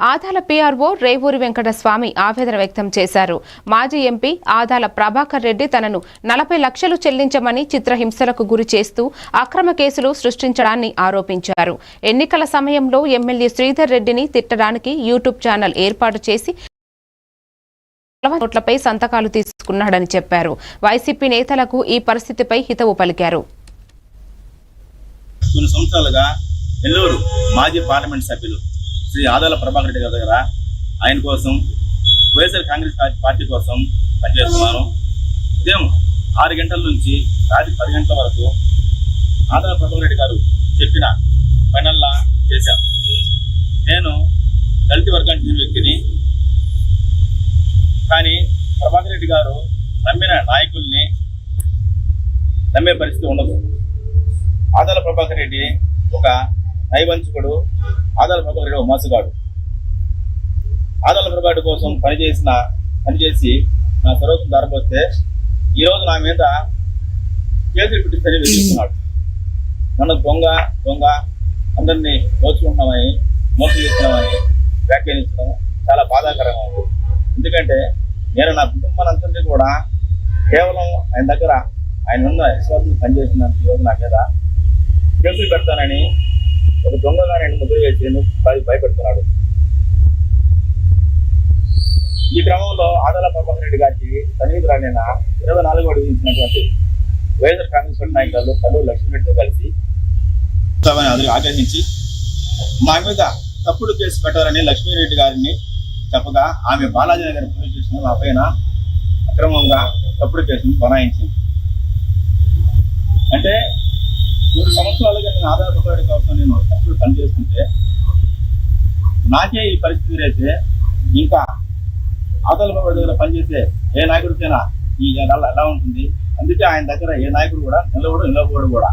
Adala PRO Revuri Venkataswamy ఆవేదన వ్యక్తం చేశారు. మాజీ ఎంపీ ఆదాల ప్రభాకర్ రెడ్డి తనను నలభై లక్షలు చెల్లించమని చిత్రహింసలకు గురి చేస్తూ అక్రమ కేసులు సృష్టించడాన్ని ఆరోపించారు. ఎన్నికల సమయంలో ఎమ్మెల్యే శ్రీధర్ రెడ్డిని తిట్టడానికి యూట్యూబ్ ఛానల్ ఏర్పాటు చేసి నోట్లపై సంతకాలు తీసుకున్నాడని చెప్పారు. వైసీపీ నేతలకు ఈ పరిస్థితిపై హితవు పలికారు. కొన్ని సంవత్సరాలుగా నెల్లూరు మాజీ పార్లమెంట్ సభ్యులు శ్రీ ఆదాల ప్రభాకర్ రెడ్డి గారి దగ్గర ఆయన కోసం వైఎస్ఆర్ కాంగ్రెస్ పార్టీ- పార్టీ కోసం పనిచేస్తున్నాను. ఉదయం ఆరు గంటల నుంచి రాత్రి పది గంటల వరకు ఆదాల ప్రభాకర్ రెడ్డి గారు చెప్పిన పనల్లా చేశాం. నేను దళిత వర్గానికి చెందిన వ్యక్తిని కానీ ప్రభాకర్ రెడ్డి గారు నమ్మిన నాయకుల్ని నమ్మే పరిస్థితి ఉండదు. ఆదాల ప్రభాకర్ రెడ్డి ఒక నైవంచకుడు ఆదాల ప్రభాకర్ రెడ్డి మోసగాడు. ఆదాల ప్రభాకర్ కోసం పనిచేసిన పనిచేసి నా సర్వస్వం ధరపోతే ఈరోజు నా మీద కేసులు పెట్టిస్తేనే వెతుకుతున్నాడు నన్ను దొంగ దొంగ అందరినీ దోచుకుంటున్నామని మోసం చేస్తున్నామని వ్యాఖ్యానించడం చాలా బాధాకరంగా ఉంది. ఎందుకంటే నేను నా కుటుంబాన్ని కూడా కేవలం ఆయన దగ్గర ఆయన ఉన్న విశ్వాసం పనిచేసిన ఈరోజు నా మీద కేసులు పెడతానని దొంగగా ముద్ర వేసేను భయ- భయపెడుతున్నాడు. ఈ క్రమంలో ఆదాల ప్రభాకర్ రెడ్డి గారికి సన్నిహితురాలైన ఇరవై నాలుగు అడుగుతున్నటువంటి వైఎస్ఆర్ కాంగ్రెస్ పార్టీ నాయకులు కల్లూరు లక్ష్మీరెడ్డితో కలిసి ఆగ్రహించి మా మీద తప్పుడు కేసు పెట్టారని లక్ష్మీరెడ్డి గారిని చెప్పగా ఆమె బాలాజీ నగర్ పోలీస్ స్టేషన్ మా పైన అక్రమంగా తప్పుడు కేసును బనాయించింది. నేను కోసం నేను తప్పుడు పని చేస్తుంటే నాకే ఈ పరిస్థితి అయితే ఇంకా అవతల దగ్గర పనిచేసే ఏ నాయకుడికైనా ఈ ఎలా ఎలా ఉంటుంది? అందుకే ఆయన దగ్గర ఏ నాయకుడు కూడా నిలవడు నిలవడు కూడా.